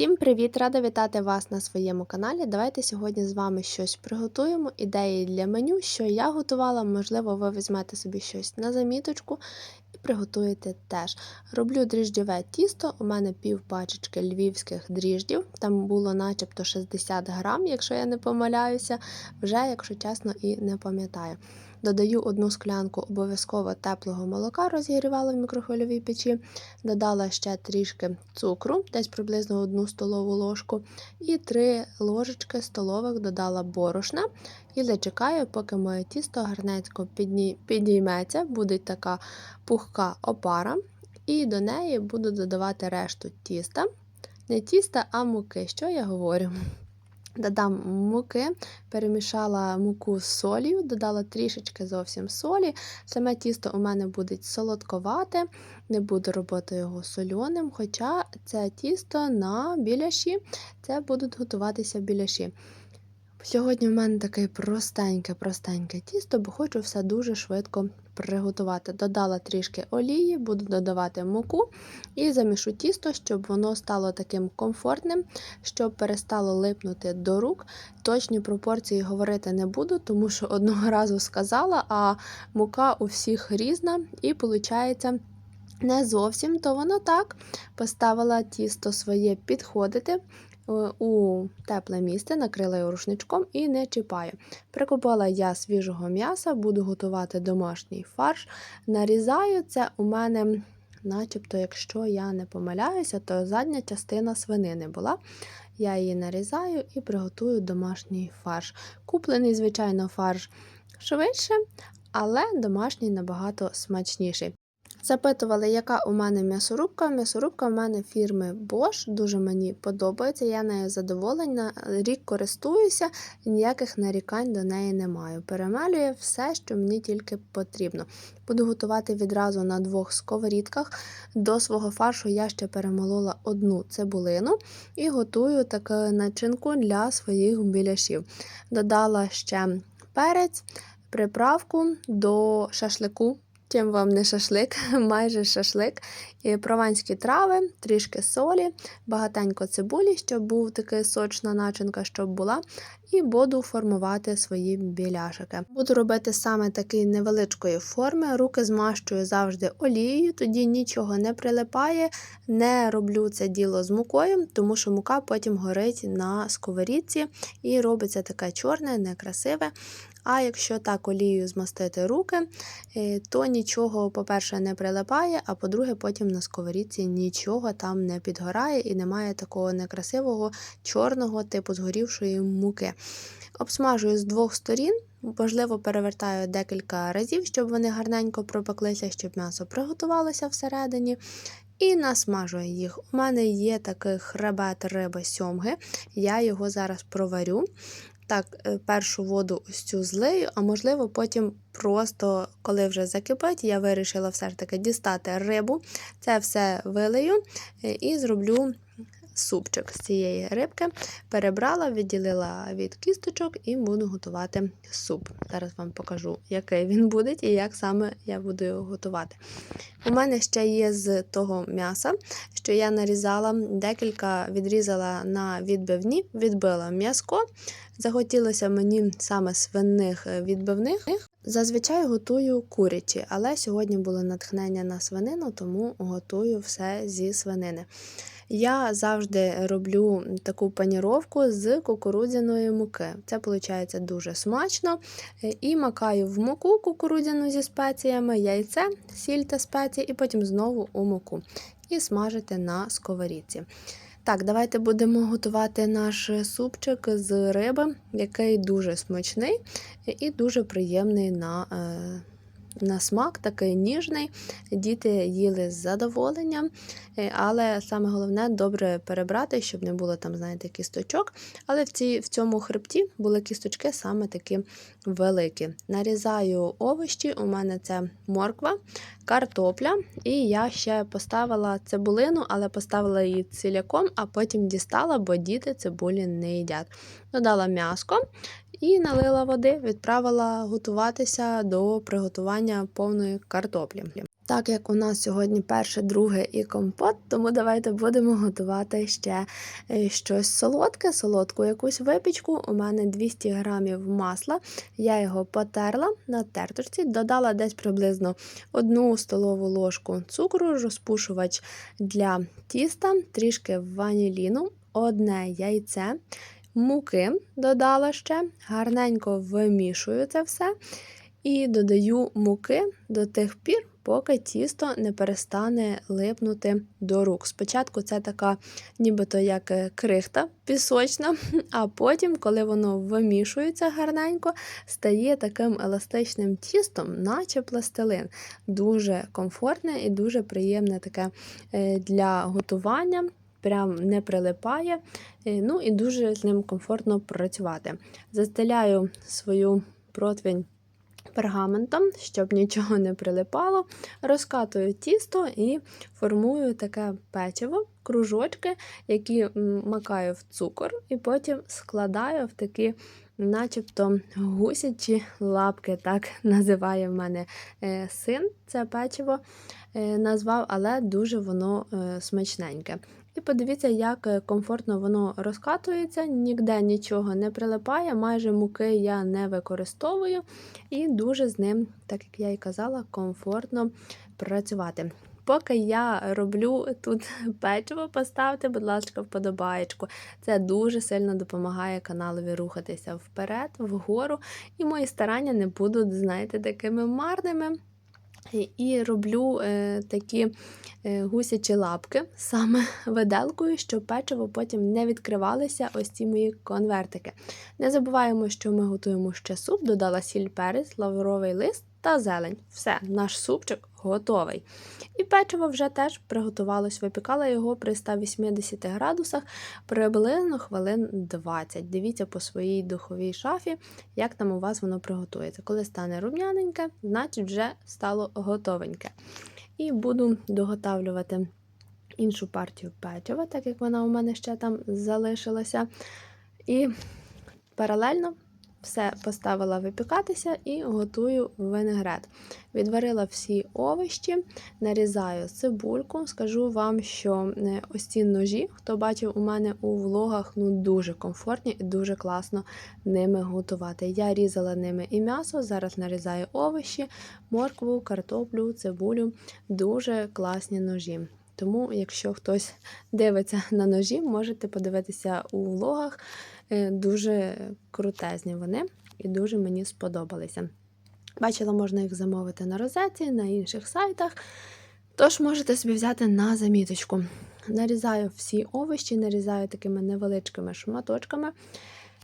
Всім привіт! Рада вітати вас на своєму каналі. Давайте сьогодні з вами щось приготуємо. Ідеї для меню, що я готувала, можливо, ви візьмете собі щось на заміточку і приготуєте теж. Роблю дріжджове тісто, у мене пів пачечки львівських дріждів, там було начебто 60 грам, якщо я не помиляюся, вже, якщо чесно, і не пам'ятаю. Додаю одну склянку обов'язково теплого молока, розігрівала в мікрохвильовій печі, додала ще трішки цукру, десь приблизно одну столову ложку, і 3 ложечки столових додала борошна і зачекаю, поки моє тісто гарненько підійметься, буде така пухка опара, і до неї буду додавати решту тіста. Не тіста, а муки. Що я говорю? Додам муки, перемішала муку з солью, додала трішечки зовсім солі. Саме тісто у мене буде солодковате, не буду робити його сольоним, хоча це тісто на біляші, це будуть готуватися біляші. Сьогодні в мене таке простеньке-простеньке тісто, бо хочу все дуже швидко приготувати. Додала трішки олії, буду додавати муку і замішу тісто, щоб воно стало таким комфортним, щоб перестало липнути до рук. Точні пропорції говорити не буду, тому що одного разу сказала, а мука у всіх різна, і виходить. Не зовсім, то воно так поставила тісто своє підходити. Е, у тепле місце, накрила його рушничком і не чіпаю. Прикупила я свіжого м'яса, буду готувати домашній фарш. Нарізаю це у мене, начебто, якщо я не помиляюся, то задня частина свинини була. Я її нарізаю і приготую домашній фарш. Куплений, звичайно, фарш швидше, але домашній набагато смачніший. Запитували, яка у мене м'ясорубка. М'ясорубка в мене фірми Bosch, дуже мені подобається, я нею задоволена, рік користуюся ніяких нарікань до неї не маю. Перемелює все, що мені тільки потрібно. Буду готувати відразу на двох сковорідках. До свого фаршу я ще перемолола одну цибулину і готую таку начинку для своїх біляшів. Додала ще перець, приправку до шашлику. Чим вам не шашлик, майже шашлик. І прованські трави, трішки солі, багатенько цибулі, щоб був така сочна начинка, щоб була. І буду формувати свої біляшики. Буду робити саме такої невеличкої форми. Руки змащую завжди олією, тоді нічого не прилипає, не роблю це діло з мукою, тому що мука потім горить на сковорідці і робиться таке чорне, некрасиве. А якщо так олією змастити руки, е, то нічого, по-перше, не прилипає, а по-друге, потім на сковорідці нічого там не підгорає і немає такого некрасивого чорного типу згорівшої муки. Обсмажую з двох сторін, можливо, перевертаю декілька разів, щоб вони гарненько пропеклися, щоб м'ясо приготувалося всередині. І насмажую їх. У мене є такий хребет риби сьомги, я його зараз проварю так, е, першу воду ось цю злию, а можливо, потім просто, коли вже закипить, я вирішила все ж таки дістати рибу, це все вилию е, і зроблю супчик з цієї рибки. Перебрала, відділила від кісточок і буду готувати суп. Зараз вам покажу, який він буде і як саме я буду його готувати. У мене ще є з того м'яса, що я нарізала, декілька відрізала на відбивні, відбила м'язко. Захотілося мені саме свиних відбивних. Зазвичай готую курячі, але сьогодні було натхнення на свинину, тому готую все зі свинини. Я завжди роблю таку паніровку з кукурудзяної муки. Це виходить дуже смачно. І макаю в муку кукурудзяну зі спеціями, яйце, сіль та спеції, і потім знову у муку. І смажити на сковорідці. Так, давайте будемо готувати наш супчик з риби, який дуже смачний і дуже приємний на е, на смак, такий ніжний. Діти їли з задоволенням, е, але саме головне добре перебрати, щоб не було там, знаєте, кісточок. Але в ці, в цьому хребті були кісточки саме такі великі. Нарізаю овощі, у мене це морква, картопля, і я ще поставила цибулину, але поставила її ціляком, а потім дістала, бо діти цибулі не їдять. Додала м'яско і налила води, відправила готуватися до приготування повної картоплі. Так як у нас сьогодні перше, друге і компот, тому давайте будемо готувати ще е, щось солодке, солодку якусь випічку. У мене 200 грамів масла. Я його потерла на терточці, додала десь приблизно одну столову ложку цукру, розпушувач для тіста, трішки ваніліну, одне яйце. Муки додала ще, гарненько вимішую це все і додаю муки до тих пір, поки тісто не перестане липнути до рук. Спочатку це така, нібито як е, крихта пісочна, а потім, коли воно вимішується гарненько, стає таким еластичним тістом, наче пластилин. Дуже комфортне і дуже приємне таке е, для готування. Прям не прилипає, е, ну і дуже з ним комфортно працювати. Застеляю свою противень пергаментом, щоб нічого не прилипало. Розкатую тісто і формую таке печиво, кружочки, які макаю в цукор, і потім складаю в такі. Начебто гусячі лапки, так називає в мене е, син це печиво е, назвав, але дуже воно смачненьке. І подивіться, як е, комфортно воно розкатується, ніде нічого не прилипає, майже муки я не використовую, і дуже з ним, так як я і казала, комфортно працювати. Поки я роблю тут печиво, поставте, будь ласка, вподобаєчку. Це дуже сильно допомагає каналові рухатися вперед, вгору, і мої старання не будуть, знаєте, такими марними. І роблю е, такі е, гусячі лапки саме виделкою, щоб печиво потім не відкривалися ось ці мої конвертики. Не забуваємо, що ми готуємо ще суп, додала сіль перець, лавровий лист та зелень. Все, наш супчик готовий. І печиво вже теж приготувалось. Випікала його при 180 градусах приблизно хвилин 20. Дивіться по своїй духовій шафі, як там у вас воно приготується. Коли стане рум'яненьке, значить вже стало готовеньке. І буду доготавлювати іншу партію печива, так як вона у мене ще там залишилася. І паралельно все поставила випікатися і готую винегрет. Відварила всі овощі, нарізаю цибульку. Скажу вам, що е, ось ці ножі, хто бачив у мене у влогах, ну дуже комфортні і дуже класно ними готувати. Я різала ними і м'ясо, зараз нарізаю овощі, моркву, картоплю, цибулю. Дуже класні ножі. Тому, якщо хтось дивиться на ножі, можете подивитися у влогах. Е, дуже крутезні вони і дуже мені сподобалися. Бачила, можна їх замовити на розеті, на інших сайтах. Тож можете собі взяти на заміточку. Нарізаю всі овочі, нарізаю такими невеличкими шматочками.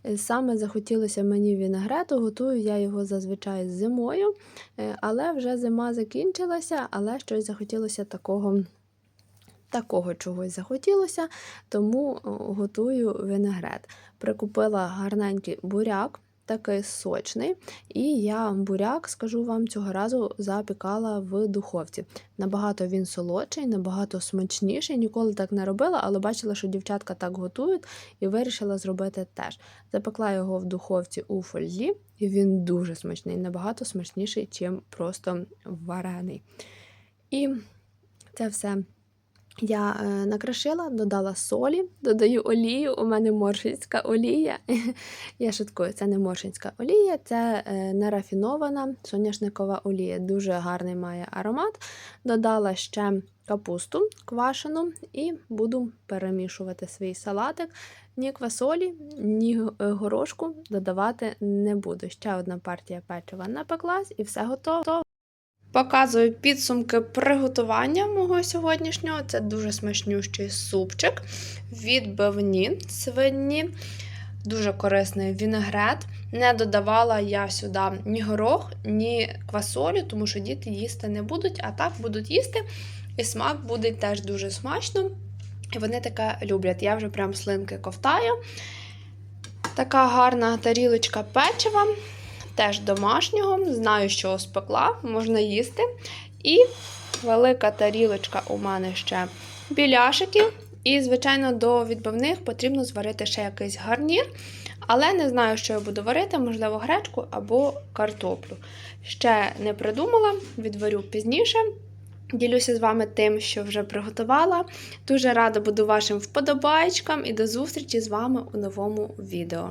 Е, саме захотілося мені вінегрету, готую я його зазвичай зимою, е, але вже зима закінчилася, але щось захотілося такого такого чогось захотілося, тому готую винегрет. Прикупила гарненький буряк. Такий сочний, і я буряк, скажу вам, цього разу запікала в духовці. Набагато він солодший, набагато смачніший. Ніколи так не робила, але бачила, що дівчатка так готують, і вирішила зробити теж. Запекла його в духовці у фользі, і він дуже смачний, набагато смачніший, ніж просто варений. І це все я е, накришила, додала солі, додаю олію. У мене моршинська олія. Я шуткую, це не моршинська олія, це е, нерафінована соняшникова олія. Дуже гарний має аромат. Додала ще капусту квашену і буду перемішувати свій салатик. Ні квасолі, ні е, горошку додавати не буду. Ще одна партія печива напеклась і все готово. Показую підсумки приготування мого сьогоднішнього. Це дуже смачнющий супчик, відбивні свині, дуже корисний вінегрет. Не додавала я сюди ні горох, ні квасолі, тому що діти їсти не будуть, а так будуть їсти. І смак буде теж дуже смачно. І вони таке люблять. Я вже прям слинки ковтаю. Така гарна тарілочка печива теж домашнього, знаю, що спекла, можна їсти. І велика тарілочка у мене ще біляшиків. І, звичайно, до відбивних потрібно зварити ще якийсь гарнір. Але не знаю, що я буду варити, можливо, гречку або картоплю. Ще не придумала, відварю пізніше. Ділюся з вами тим, що вже приготувала. Дуже рада буду вашим вподобайкам і до зустрічі з вами у новому відео.